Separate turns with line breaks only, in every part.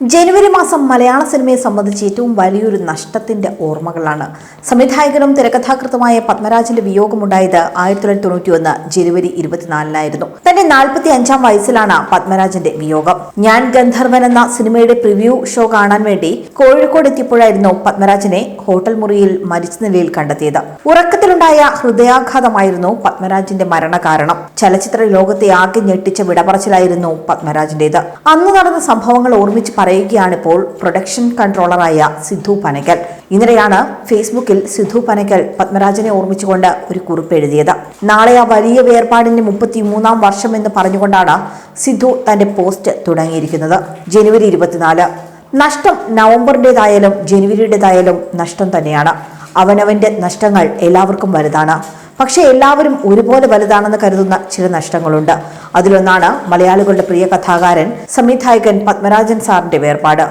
ജനുവരി മാസം മലയാള സിനിമയെ സംബന്ധിച്ച് ഏറ്റവും വലിയൊരു നഷ്ടത്തിന്റെ ഓർമ്മകളാണ്. സംവിധായകനും തിരക്കഥാകൃത്തുമായ പത്മരാജന്റെ വിയോഗമുണ്ടായത് ആയിരത്തി തൊള്ളായിരത്തി തൊണ്ണൂറ്റി ഒന്ന് ജനുവരി ഇരുപത്തിനാലിനായിരുന്നു. തന്റെ നാൽപ്പത്തി അഞ്ചാം വയസ്സിലാണ് പത്മരാജന്റെ വിയോഗം. ഞാൻ ഗന്ധർവൻ എന്ന സിനിമയുടെ പ്രിവ്യൂ ഷോ കാണാൻ വേണ്ടി കോഴിക്കോട് എത്തിയപ്പോഴായിരുന്നു പത്മരാജനെ ഹോട്ടൽ മുറിയിൽ മരിച്ച നിലയിൽ കണ്ടെത്തിയത്. ഉറക്കത്തിലുണ്ടായ ഹൃദയാഘാതമായിരുന്നു പത്മരാജന്റെ മരണകാരണം. ചലച്ചിത്ര ലോകത്തെ ആകെ ഞെട്ടിച്ച വിടപറച്ചിലായിരുന്നു പത്മരാജന്റേത്. അന്ന് നടന്ന സംഭവങ്ങൾ ഓർമ്മിച്ച് പറയുകയാണിപ്പോൾ പ്രൊഡക്ഷൻ കൺട്രോളറായ സിദ്ധു പനക്കൽ ഇന്നലെയാണ് ഫേസ്ബുക്കിൽ സിദ്ധു പനക്കൽ പത്മരാജനെ ഓർമ്മിച്ചുകൊണ്ട് ഒരു കുറിപ്പ് എഴുതിയത്. നാളെ ആ വലിയ വേർപാടിന്റെ മുപ്പത്തി മൂന്നാം വർഷം എന്ന് പറഞ്ഞുകൊണ്ടാണ് സിദ്ധു തന്റെ പോസ്റ്റ് തുടങ്ങിയിരിക്കുന്നത്. ജനുവരി ഇരുപത്തിനാല്. നഷ്ടം നവംബറിന്റെതായാലും ജനുവരിയുടേതായാലും നഷ്ടം തന്നെയാണ്. അവനവന്റെ നഷ്ടങ്ങൾ എല്ലാവർക്കും വലുതാണ്. പക്ഷേ എല്ലാവരും ഒരുപോലെ വലുതാണെന്ന് കരുതുന്ന ചില നഷ്ടങ്ങളുണ്ട്. അതിലൊന്നാണ് മലയാളികളുടെ പ്രിയ കഥാകാരൻ സംവിധായകൻ പത്മരാജൻ സാറിന്റെ വേർപാട്.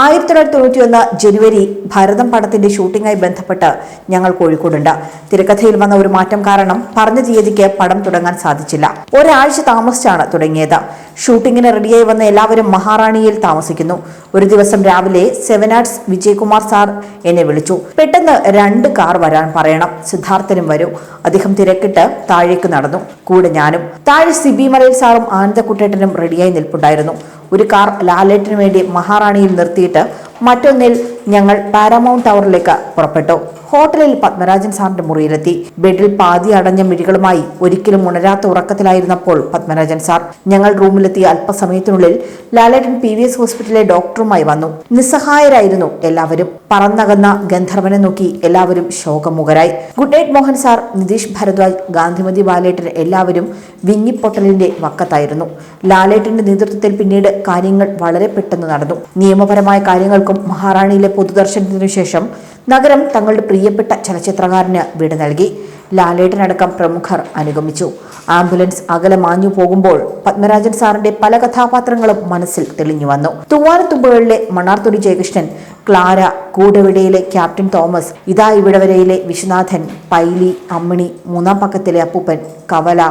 ആയിരത്തി തൊള്ളായിരത്തി തൊണ്ണൂറ്റി ഒന്ന് ജനുവരി ഭരതം പടത്തിന്റെ ഷൂട്ടിംഗായി ബന്ധപ്പെട്ട് ഞങ്ങൾ കോഴിക്കോടുണ്ട്. തിരക്കഥയിൽ വന്ന ഒരു മാറ്റം കാരണം പറഞ്ഞ തീയതിക്ക് പടം തുടങ്ങാൻ സാധിച്ചില്ല. ഒരാഴ്ച താമസിച്ചാണ് തുടങ്ങിയത്. ഷൂട്ടിങ്ങിന് റെഡിയായി വന്ന എല്ലാവരും മഹാറാണിയിൽ താമസിക്കുന്നു. ഒരു ദിവസം രാവിലെ സെവൻ ആർട്സ് വിജയകുമാർ സാർ എന്നെ വിളിച്ചു. പെട്ടെന്ന് രണ്ട് കാർ വരാൻ പറയണം. സിദ്ധാർത്ഥനും വരും. അദ്ദേഹം തിരക്കിട്ട് താഴേക്ക് നടന്നു. കൂടെ ഞാനും. താഴെ സിബി മലയിൽ സാറും ആനന്ദക്കുട്ടേട്ടനും റെഡിയായി നിൽപ്പുണ്ടായിരുന്നു. ഒരു കാർ ലാലേട്ടിന് വേണ്ടി മഹാറാണിയിൽ നിർത്തിയിട്ട് മറ്റൊന്നിൽ ഞങ്ങൾ പാരാമൗണ്ട് ടവറിലേക്ക് പുറപ്പെട്ടു. ഹോട്ടലിൽ പത്മരാജൻ സാറിന്റെ മുറിയിലെത്തി. ബെഡിൽ പാതി അടഞ്ഞ മിഴികളുമായി ഒരിക്കലും ഉണരാത്ത ഉറക്കത്തിലായിരുന്നപ്പോൾ പത്മരാജൻ സാർ ഞങ്ങൾ റൂമിലെത്തിയ അല്പസമയത്തിനുള്ളിൽ ലാലേട്ടൻ പി വി എസ് ഹോസ്പിറ്റലിലെ ഡോക്ടറുമായി വന്നു. നിസ്സഹായരായിരുന്നു എല്ലാവരും. പറന്നകന്ന ഗന്ധർവനെ നോക്കി എല്ലാവരും ശോകമുഖരായി. Good night Mohan sir Nitish Bharadwaj Gandhimathi Balettan എല്ലാവരും വിങ്ങിപ്പൊട്ടലിന്റെ വക്കത്തായിരുന്നു. ലാലേട്ടന്റെ നേതൃത്വത്തിൽ പിന്നീട് കാര്യങ്ങൾ വളരെ പെട്ടെന്ന് നടന്നു. നിയമപരമായ കാര്യങ്ങൾക്കും മഹാറാണിയിലെ പൊതുദർശനത്തിനു ശേഷം നഗരം തങ്ങളുടെ പ്രിയപ്പെട്ട ചലച്ചിത്രകാരന് വീട് നൽകി. ലാലേട്ടനടക്കം പ്രമുഖർ അനുഗമിച്ചു. ആംബുലൻസ് അകലെ മാഞ്ഞു പോകുമ്പോൾ പത്മരാജൻ സാറിന്റെ പല കഥാപാത്രങ്ങളും മനസ്സിൽ തെളിഞ്ഞു വന്നു. തൂവാനത്തുമ്പുകളിലെ മണാർത്തുടി ജയകൃഷ്ണൻ ക്ലാര കൂടവിടയിലെ ക്യാപ്റ്റൻ തോമസ് ഇതാ ഇവിടവരയിലെ വിശ്വനാഥൻ പൈലി അമ്മിണി മൂന്നാം പക്കത്തിലെ അപ്പൂപ്പൻ കവല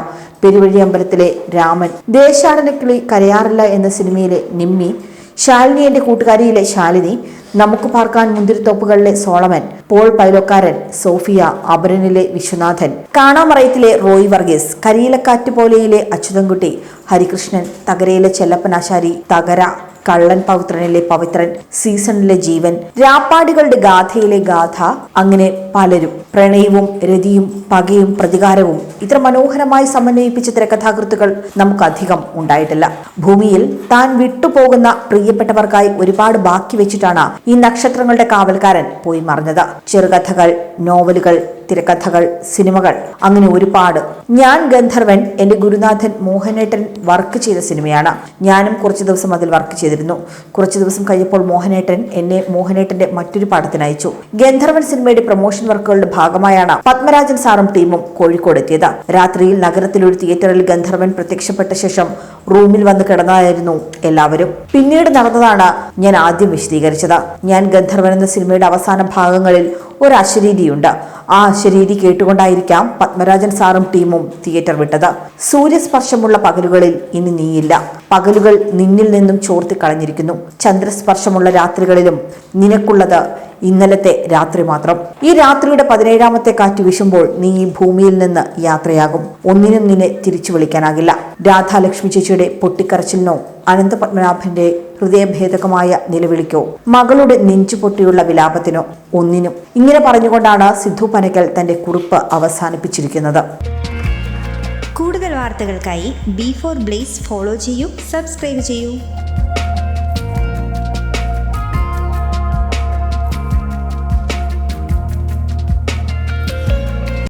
പെരുവഴി അമ്പലത്തിലെ രാമൻ ദേശാടനക്കിളി കരയാറില്ല എന്ന സിനിമയിലെ നിമ്മി ശാലിനി കൂട്ടുകാരിയിലെ ശാലിനി നമുക്ക് പാർക്കാൻ മുന്തിരിത്തോപ്പുകളിലെ സോളമൻ പോൾ പൈലോക്കാരൻ സോഫിയ അപരനിലെ വിശ്വനാഥൻ കാണാമറയത്തിലെ റോയ് വർഗീസ് കരിയിലക്കാറ്റ് പോലെയിലെ അച്യുതൻകുട്ടി ഹരികൃഷ്ണൻ തകരയിലെ ചെല്ലപ്പനാശാരി തകര. കള്ളൻ പവിത്രനിലെ പവിത്രൻ സീസണിലെ ജീവൻ രാപ്പാടികളുടെ ഗാഥയിലെ ഗാഥ അങ്ങനെ പലരും പ്രണയവും രതിയും പകയും പ്രതികാരവും ഇത്ര മനോഹരമായി സമന്വയിപ്പിച്ച തിരക്കഥാകൃത്തുകൾ നമുക്കധികം ഉണ്ടായിട്ടില്ല. ഭൂമിയിൽ താൻ വിട്ടുപോകുന്ന പ്രിയപ്പെട്ടവർക്കായി ഒരുപാട് ബാക്കി വെച്ചിട്ടാണ് ഈ നക്ഷത്രങ്ങളുടെ കാവൽക്കാരൻ പോയി മറിഞ്ഞത്. ചെറുകഥകൾ നോവലുകൾ തിരക്കഥകൾ സിനിമകൾ. അങ്ങനെ ഒരുപാട്. ഞാൻ ഗന്ധർവൻ എന്റെ ഗുരുനാഥൻ മോഹനേട്ടൻ വർക്ക് ചെയ്ത സിനിമയാണ്. ഞാനും കുറച്ച് ദിവസം അതിൽ വർക്ക് ചെയ്തിരുന്നു. കുറച്ച് ദിവസം കഴിഞ്ഞപ്പോൾ മോഹനേട്ടൻ എന്നെ മോഹനേട്ടന്റെ മറ്റൊരു പടത്തിന് അയച്ചു. ഗന്ധർവൻ സിനിമയുടെ പ്രൊമോഷൻ വർക്കുകളുടെ ഭാഗമായാണ് പത്മരാജൻ സാറും ടീമും കോഴിക്കോട് എത്തിയത്. രാത്രിയിൽ നഗരത്തിലൊരു തിയേറ്ററിൽ ഗന്ധർവൻ പ്രത്യക്ഷപ്പെട്ട ശേഷം റൂമിൽ വന്ന് കിടന്നതായിരുന്നു എല്ലാവരും. പിന്നീട് നടന്നതാണ് ഞാൻ ആദ്യം വിശദീകരിച്ചത്. ഞാൻ ഗന്ധർവൻ എന്ന സിനിമയുടെ അവസാന ഭാഗങ്ങളിൽ ഒരു അശരീരിയുണ്ട് ആ ശരീരി കേട്ടുകൊണ്ടായിരിക്കാം പത്മരാജൻ സാറും ടീമും തിയേറ്റർ വിട്ടത്. സൂര്യസ്പർശമുള്ള പകലുകളിൽ ഇനി നീയില്ല. പകലുകൾ നിന്നിൽ നിന്നും ചോർത്തി കളഞ്ഞിരിക്കുന്നു. ചന്ദ്രസ്പർശമുള്ള രാത്രികളിലും നിനക്കുള്ളത് ഇന്നലത്തെ രാത്രി മാത്രം. ഈ രാത്രിയുടെ പതിനേഴാമത്തെ കാറ്റ് വീശുമ്പോൾ നീ ഈ ഭൂമിയിൽ നിന്ന് യാത്രയാകും. ഒന്നിനും നിന്നെ തിരിച്ചു വിളിക്കാനാകില്ല. രാധാലക്ഷ്മി ചേച്ചിയുടെ പൊട്ടിക്കരച്ചിലിനോ അനന്ത പത്മനാഭന്റെ ഹൃദയഭേദകമായ നിലവിളിക്കോ. മകളുടെ നെഞ്ചുപൊട്ടിയുള്ള വിലാപത്തിനോ ഒന്നിനും. ഇങ്ങനെ പറഞ്ഞുകൊണ്ടാണ് സിദ്ധു പനക്കൽ തന്റെ കുറിപ്പ് അവസാനിപ്പിച്ചിരിക്കുന്നത്.
കൂടുതൽ വാർത്തകൾക്കായി ബി ഫോർ ബ്ലേസ് ഫോളോ ചെയ്യൂ സബ്സ്ക്രൈബ് ചെയ്യൂ.